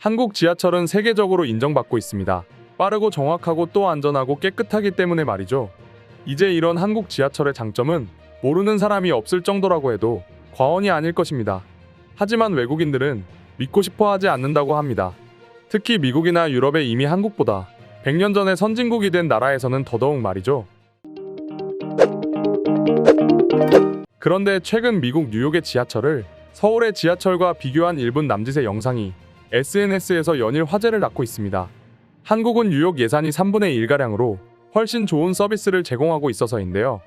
한국 지하철은 세계적으로 인정받고 있습니다. 빠르고 정확하고 또 안전하고 깨끗하기 때문에 말이죠. 이제 이런 한국 지하철의 장점은 모르는 사람이 없을 정도라고 해도 과언이 아닐 것입니다. 하지만 외국인들은 믿고 싶어 하지 않는다고 합니다. 특히 미국이나 유럽에 이미 한국보다 100년 전에 선진국이 된 나라에서는 더더욱 말이죠. 그런데 최근 미국 뉴욕의 지하철을 서울의 지하철과 비교한 일본 남짓의 영상이 SNS에서 연일 화제를 낳고 있습니다. 한국은 뉴욕 예산이 3분의 1가량으로 훨씬 좋은 서비스를 제공하고 있어서인데요.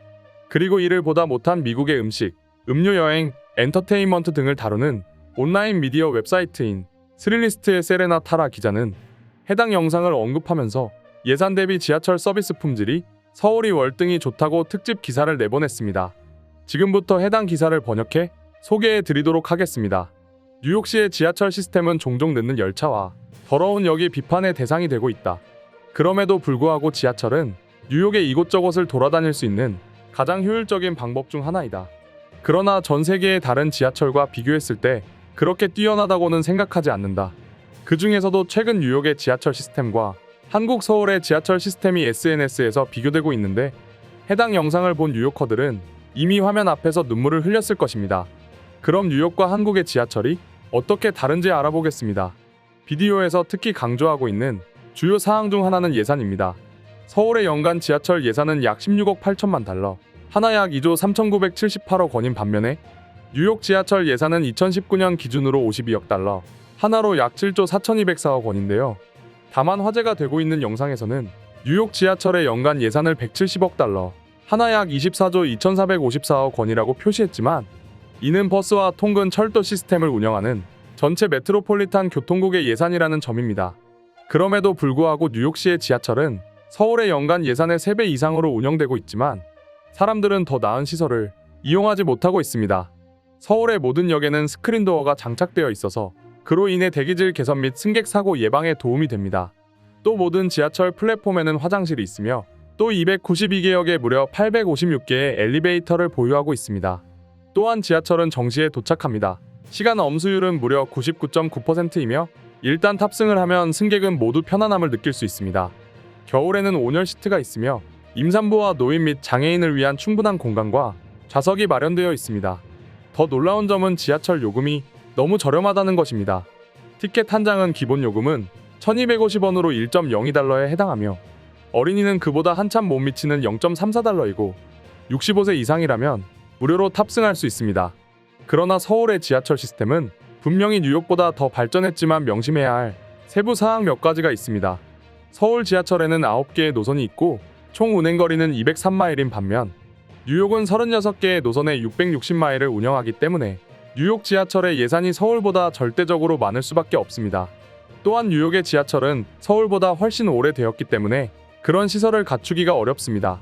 그리고 이를 보다 못한 미국의 음식, 음료 여행, 엔터테인먼트 등을 다루는 온라인 미디어 웹사이트인 스릴리스트의 세레나 타라 기자는 해당 영상을 언급하면서 예산 대비 지하철 서비스 품질이 서울이 월등히 좋다고 특집 기사를 내보냈습니다. 지금부터 해당 기사를 번역해 소개해 드리도록 하겠습니다. 뉴욕시의 지하철 시스템은 종종 늦는 열차와 더러운 역이 비판의 대상이 되고 있다. 그럼에도 불구하고 지하철은 뉴욕의 이곳저곳을 돌아다닐 수 있는 가장 효율적인 방법 중 하나이다. 그러나 전 세계의 다른 지하철과 비교했을 때 그렇게 뛰어나다고는 생각하지 않는다. 그 중에서도 최근 뉴욕의 지하철 시스템과 한국 서울의 지하철 시스템이 SNS에서 비교되고 있는데 해당 영상을 본 뉴요커들은 이미 화면 앞에서 눈물을 흘렸을 것입니다. 그럼 뉴욕과 한국의 지하철이 어떻게 다른지 알아보겠습니다. 비디오에서 특히 강조하고 있는 주요 사항 중 하나는 예산입니다. 서울의 연간 지하철 예산은 약 16억 8천만 달러, 하나 약 2조 3,978억 원인 반면에 뉴욕 지하철 예산은 2019년 기준으로 52억 달러, 하나로 약 7조 4,204억 원인데요. 다만 화제가 되고 있는 영상에서는 뉴욕 지하철의 연간 예산을 170억 달러, 하나 약 24조 2,454억 원이라고 표시했지만 이는 버스와 통근 철도 시스템을 운영하는 전체 메트로폴리탄 교통국의 예산이라는 점입니다. 그럼에도 불구하고 뉴욕시의 지하철은 서울의 연간 예산의 3배 이상으로 운영되고 있지만 사람들은 더 나은 시설을 이용하지 못하고 있습니다. 서울의 모든 역에는 스크린도어가 장착되어 있어서 그로 인해 대기질 개선 및 승객 사고 예방에 도움이 됩니다. 또 모든 지하철 플랫폼에는 화장실이 있으며 또 292개 역에 무려 856개의 엘리베이터를 보유하고 있습니다. 또한 지하철은 정시에 도착합니다. 시간 엄수율은 무려 99.9%이며 일단 탑승을 하면 승객은 모두 편안함을 느낄 수 있습니다. 겨울에는 온열 시트가 있으며 임산부와 노인 및 장애인을 위한 충분한 공간과 좌석이 마련되어 있습니다. 더 놀라운 점은 지하철 요금이 너무 저렴하다는 것입니다. 티켓 한 장은 기본 요금은 1250원으로 1.02달러에 해당하며 어린이는 그보다 한참 못 미치는 0.34달러이고 65세 이상이라면 무료로 탑승할 수 있습니다. 그러나 서울의 지하철 시스템은 분명히 뉴욕보다 더 발전했지만 명심해야 할 세부 사항 몇 가지가 있습니다. 서울 지하철에는 9개의 노선이 있고 총 운행거리는 203마일인 반면 뉴욕은 36개의 노선에 660마일을 운영하기 때문에 뉴욕 지하철의 예산이 서울보다 절대적으로 많을 수밖에 없습니다. 또한 뉴욕의 지하철은 서울보다 훨씬 오래되었기 때문에 그런 시설을 갖추기가 어렵습니다.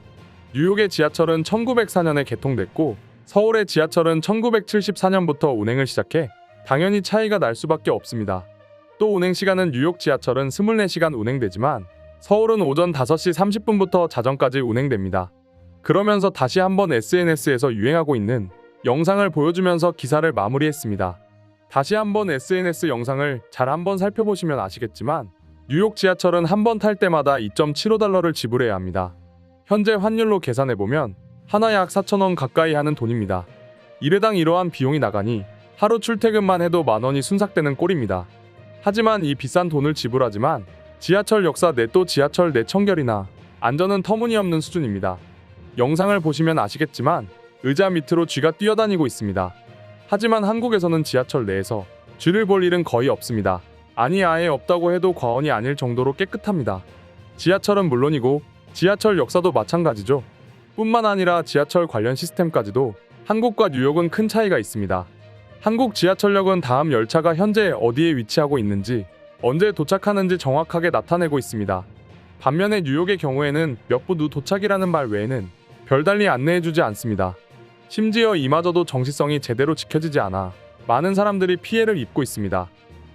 뉴욕의 지하철은 1904년에 개통됐고 서울의 지하철은 1974년부터 운행을 시작해 당연히 차이가 날 수밖에 없습니다. 또 운행 시간은 뉴욕 지하철은 24시간 운행되지만 서울은 오전 5시 30분부터 자정까지 운행됩니다. 그러면서 다시 한번 SNS에서 유행하고 있는 영상을 보여주면서 기사를 마무리했습니다. 다시 한번 SNS 영상을 잘 한번 살펴보시면 아시겠지만 뉴욕 지하철은 한 번 탈 때마다 2.75달러를 지불해야 합니다. 현재 환율로 계산해 보면 하나 약 4천원 가까이 하는 돈입니다. 일회당 이러한 비용이 나가니 하루 출퇴근만 해도 만 원이 순삭되는 꼴입니다. 하지만 이 비싼 돈을 지불하지만 지하철 역사 내또 지하철 내 청결이나 안전은 터무니없는 수준입니다. 영상을 보시면 아시겠지만 의자 밑으로 쥐가 뛰어다니고 있습니다. 하지만 한국에서는 지하철 내에서 쥐를 볼 일은 거의 없습니다. 아니 아예 없다고 해도 과언이 아닐 정도로 깨끗합니다. 지하철은 물론이고 지하철 역사도 마찬가지죠. 뿐만 아니라 지하철 관련 시스템까지도 한국과 뉴욕은 큰 차이가 있습니다. 한국 지하철역은 다음 열차가 현재 어디에 위치하고 있는지 언제 도착하는지 정확하게 나타내고 있습니다. 반면에 뉴욕의 경우에는 몇 분 후 도착이라는 말 외에는 별달리 안내해주지 않습니다. 심지어 이마저도 정시성이 제대로 지켜지지 않아 많은 사람들이 피해를 입고 있습니다.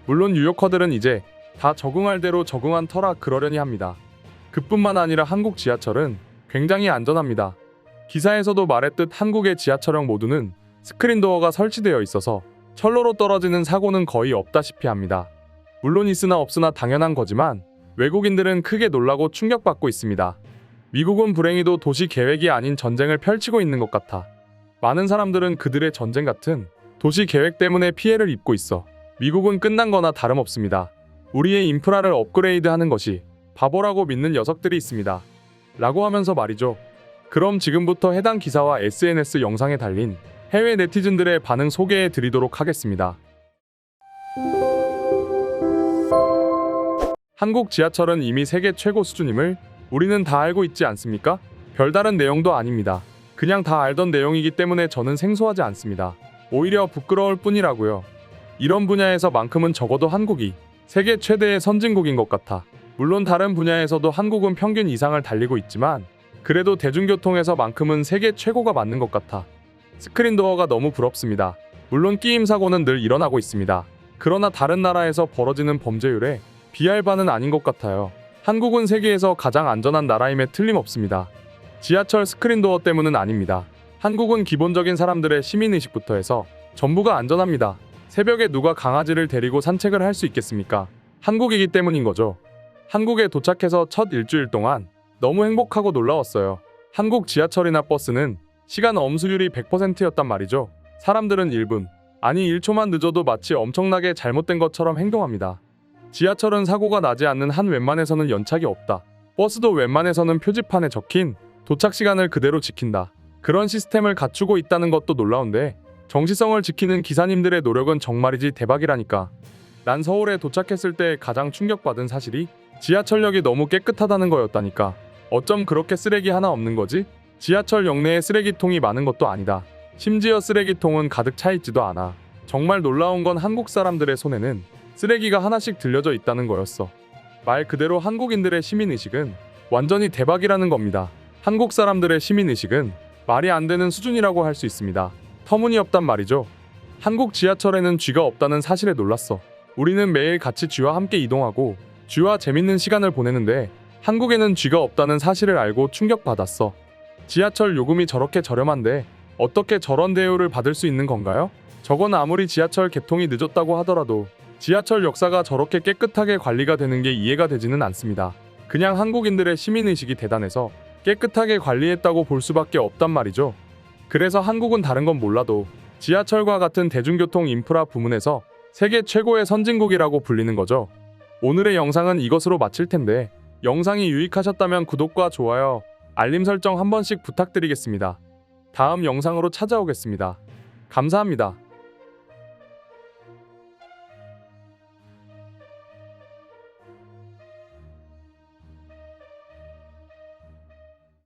물론 뉴요커들은 이제 다 적응할 대로 적응한 터라 그러려니 합니다. 그뿐만 아니라 한국 지하철은 굉장히 안전합니다. 기사에서도 말했듯 한국의 지하철역 모두는 스크린도어가 설치되어 있어서 철로로 떨어지는 사고는 거의 없다시피 합니다. 물론 있으나 없으나 당연한 거지만 외국인들은 크게 놀라고 충격받고 있습니다. 미국은 불행히도 도시 계획이 아닌 전쟁을 펼치고 있는 것 같아. 많은 사람들은 그들의 전쟁 같은 도시 계획 때문에 피해를 입고 있어. 미국은 끝난 거나 다름없습니다. 우리의 인프라를 업그레이드 하는 것이 바보라고 믿는 녀석들이 있습니다. 라고 하면서 말이죠. 그럼 지금부터 해당 기사와 SNS 영상에 달린 해외 네티즌들의 반응 소개해 드리도록 하겠습니다. 한국 지하철은 이미 세계 최고 수준임을 우리는 다 알고 있지 않습니까? 별다른 내용도 아닙니다. 그냥 다 알던 내용이기 때문에 저는 생소하지 않습니다. 오히려 부끄러울 뿐이라고요. 이런 분야에서만큼은 적어도 한국이 세계 최대의 선진국인 것 같아. 물론 다른 분야에서도 한국은 평균 이상을 달리고 있지만 그래도 대중교통에서만큼은 세계 최고가 맞는 것 같아. 스크린도어가 너무 부럽습니다. 물론 끼임 사고는 늘 일어나고 있습니다. 그러나 다른 나라에서 벌어지는 범죄율에 비할 바는 아닌 것 같아요. 한국은 세계에서 가장 안전한 나라임에 틀림없습니다. 지하철 스크린도어 때문은 아닙니다. 한국은 기본적인 사람들의 시민의식부터 해서 전부가 안전합니다. 새벽에 누가 강아지를 데리고 산책을 할 수 있겠습니까? 한국이기 때문인 거죠. 한국에 도착해서 첫 일주일 동안 너무 행복하고 놀라웠어요. 한국 지하철이나 버스는 시간 엄수율이 100%였단 말이죠. 사람들은 1분, 아니 1초만 늦어도 마치 엄청나게 잘못된 것처럼 행동합니다. 지하철은 사고가 나지 않는 한 웬만해서는 연착이 없다. 버스도 웬만해서는 표지판에 적힌 도착 시간을 그대로 지킨다. 그런 시스템을 갖추고 있다는 것도 놀라운데 정시성을 지키는 기사님들의 노력은 정말이지 대박이라니까. 난 서울에 도착했을 때 가장 충격받은 사실이 지하철역이 너무 깨끗하다는 거였다니까. 어쩜 그렇게 쓰레기 하나 없는 거지? 지하철 역내에 쓰레기통이 많은 것도 아니다. 심지어 쓰레기통은 가득 차 있지도 않아. 정말 놀라운 건 한국 사람들의 손에는 쓰레기가 하나씩 들려져 있다는 거였어. 말 그대로 한국인들의 시민의식은 완전히 대박이라는 겁니다. 한국 사람들의 시민의식은 말이 안 되는 수준이라고 할 수 있습니다. 터무니없단 말이죠. 한국 지하철에는 쥐가 없다는 사실에 놀랐어. 우리는 매일 같이 쥐와 함께 이동하고 쥐와 재밌는 시간을 보내는데 한국에는 쥐가 없다는 사실을 알고 충격받았어. 지하철 요금이 저렇게 저렴한데 어떻게 저런 대우를 받을 수 있는 건가요? 저건 아무리 지하철 개통이 늦었다고 하더라도 지하철 역사가 저렇게 깨끗하게 관리가 되는 게 이해가 되지는 않습니다. 그냥 한국인들의 시민의식이 대단해서 깨끗하게 관리했다고 볼 수밖에 없단 말이죠. 그래서 한국은 다른 건 몰라도 지하철과 같은 대중교통 인프라 부문에서 세계 최고의 선진국이라고 불리는 거죠. 오늘의 영상은 이것으로 마칠 텐데 영상이 유익하셨다면 구독과 좋아요, 알림 설정 한 번씩 부탁드리겠습니다. 다음 영상으로 찾아오겠습니다. 감사합니다.